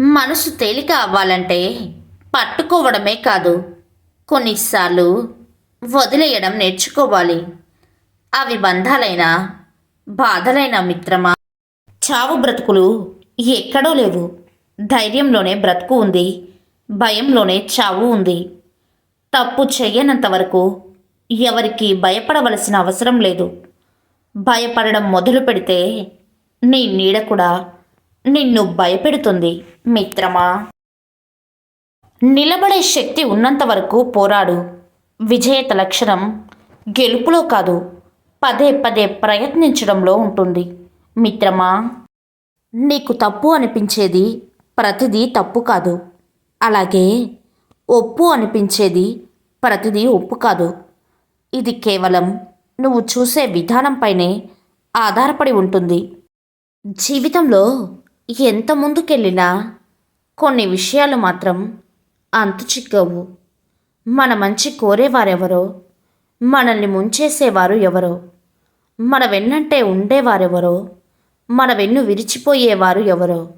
మనసు తేలిక అవ్వాలంటే పట్టుకోవడమే కాదు. కొన్నిసార్లు వదిలేయడం నేర్చుకోవాలి. అవి బంధాలైన బాధలైన మిత్రమా? చావు బ్రతుకులు ఎక్కడో లేవు. ధైర్యంలోనే బ్రతుకు ఉంది. భయంలోనే చావు ఉంది. తప్పు చేయనంత వరకు ఎవరికి భయపడవలసిన అవసరం లేదు. భయపడడం మొదలు పెడితే నీ నీడ కూడా నిన్ను భయపెడుతుంది మిత్రమా? నిలబడే శక్తి ఉన్నంత వరకు పోరాడు. విజేత లక్షణం గెలుపులో కాదు పదే పదే ప్రయత్నించడంలో ఉంటుంది. మిత్రమా నీకు తప్పు అనిపించేది ప్రతిదీ తప్పు కాదు. అలాగే ఒప్పు అనిపించేది ప్రతిదీ ఒప్పు కాదు. ఇది కేవలం నువ్వు చూసే విధానంపైనే ఆధారపడి ఉంటుంది. జీవితంలో ఎంత ముందుకెళ్ళినా కొన్ని విషయాలు మాత్రం అంతు చిక్కవు. మన మంచి కోరేవారెవరో మనల్ని ముంచేసేవారు ఎవరో మన వెన్నంటే ఉండేవారెవరో మన వెన్ను విరిచిపోయేవారు ఎవరో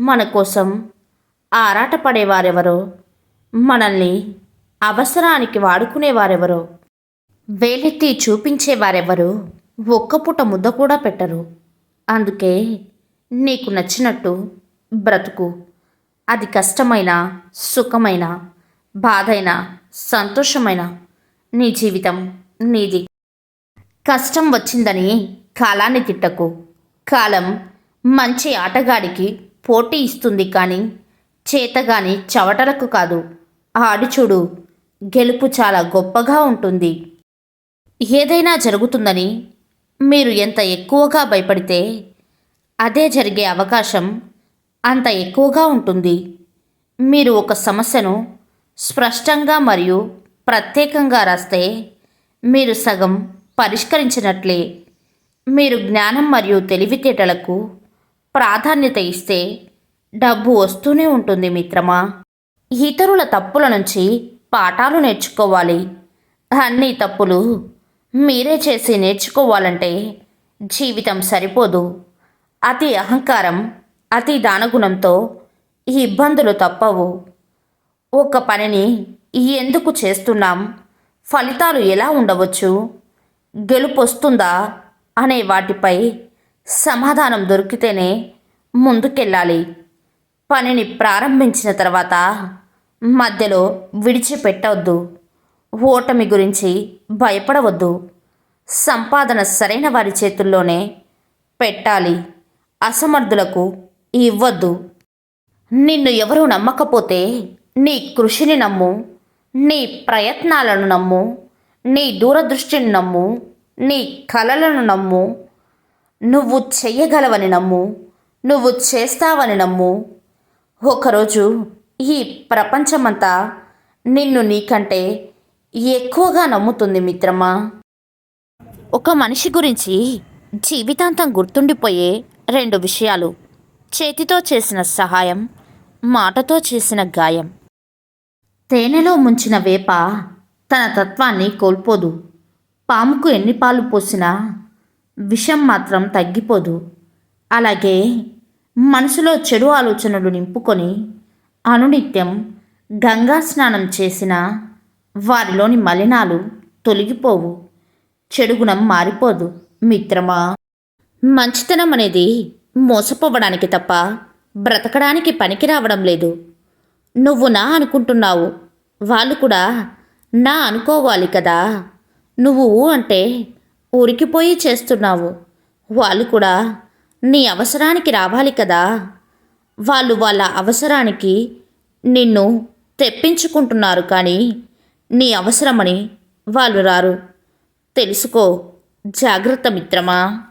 మన కోసం ఆరాటపడేవారెవరో మనల్ని అవసరానికి వాడుకునేవారెవరో వేలెత్తి చూపించేవారెవరో ఒక్క పూట ముద్ద కూడా పెట్టరు. అందుకే నీకు నచ్చినట్టు బ్రతుకు. అది కష్టమైన సుఖమైన బాధైన సంతోషమైన నీ జీవితం నీది. కష్టం వచ్చిందని కాలాన్ని తిట్టకు. కాలం మంచి ఆటగాడికి పోటీ ఇస్తుంది కానీ చేతగాని చవటలకు కాదు. ఆడిచూడు గెలుపు చాలా గొప్పగా ఉంటుంది. ఏదైనా జరుగుతుందని మీరు ఎంత ఎక్కువగా భయపడితే అదే జరిగే అవకాశం అంత ఎక్కువగా ఉంటుంది. మీరు ఒక సమస్యను స్పష్టంగా మరియు ప్రత్యేకంగా రాస్తే మీరు సగం పరిష్కరించినట్లే. మీరు జ్ఞానం మరియు తెలివితేటలకు ప్రాధాన్యత ఇస్తే డబ్బు వస్తూనే ఉంటుంది మిత్రమా. ఇతరుల తప్పుల నుంచి పాఠాలు నేర్చుకోవాలి. అన్ని తప్పులు మీరే చేసి నేర్చుకోవాలంటే జీవితం సరిపోదు. అతి అహంకారం అతి దానగుణంతో ఈ ఇబ్బందులు తప్పవు. ఒక పనిని ఎందుకు చేస్తున్నాం? ఫలితాలు ఎలా ఉండవచ్చు? గెలుపు వస్తుందా అనే వాటిపై సమాధానం దొరికితేనే ముందుకెళ్ళాలి. పనిని ప్రారంభించిన తర్వాత మధ్యలో విడిచిపెట్టవద్దు ఓటమి గురించి భయపడవద్దు. సంపాదన సరైన వారి చేతుల్లోనే పెట్టాలి. అసమర్థులకు ఇవ్వద్దు. నిన్ను ఎవరూ నమ్మకపోతే నీ కృషిని నమ్ము నీ ప్రయత్నాలను నమ్ము నీ దూరదృష్టిని నమ్ము నీ కలలను నమ్ము నువ్వు చెయ్యగలవని నమ్ము నువ్వు చేస్తావని నమ్ము. ఒకరోజు ఈ ప్రపంచమంతా నిన్ను నీకంటే ఎక్కువగా నమ్ముతుంది మిత్రమా. ఒక మనిషి గురించి జీవితాంతం గుర్తుండిపోయే రెండు విషయాలు. చేతితో చేసిన సహాయం మాటతో చేసిన గాయం. తేనెలో ముంచిన వేప తన తత్వాన్ని కోల్పోదు. పాముకు ఎన్ని పాలు పోసినా విషం మాత్రం తగ్గిపోదు. అలాగే మనసులో చెడు ఆలోచనలు నింపుకొని అనునిత్యం గంగా స్నానం చేసిన వారిలోని మలినాలు తొలగిపోవు. చెడుగుణం మారిపోదు. మిత్రమా? మంచితనం అనేది మోసపోవడానికి తప్ప బ్రతకడానికి పనికి రావడం లేదు. నువ్వు నా అనుకుంటున్నావు. వాళ్ళు కూడా నా అనుకోవాలి కదా. నువ్వు అంటే ఉరికిపోయి చేస్తున్నావు. వాళ్ళు కూడా నీ అవసరానికి రావాలి కదా. వాళ్ళు వాళ్ళ అవసరానికి నిన్ను తెప్పించుకుంటున్నారు కానీ నీ అవసరమని వాళ్ళు రారు. తెలుసుకో జాగ్రత్త మిత్రమా?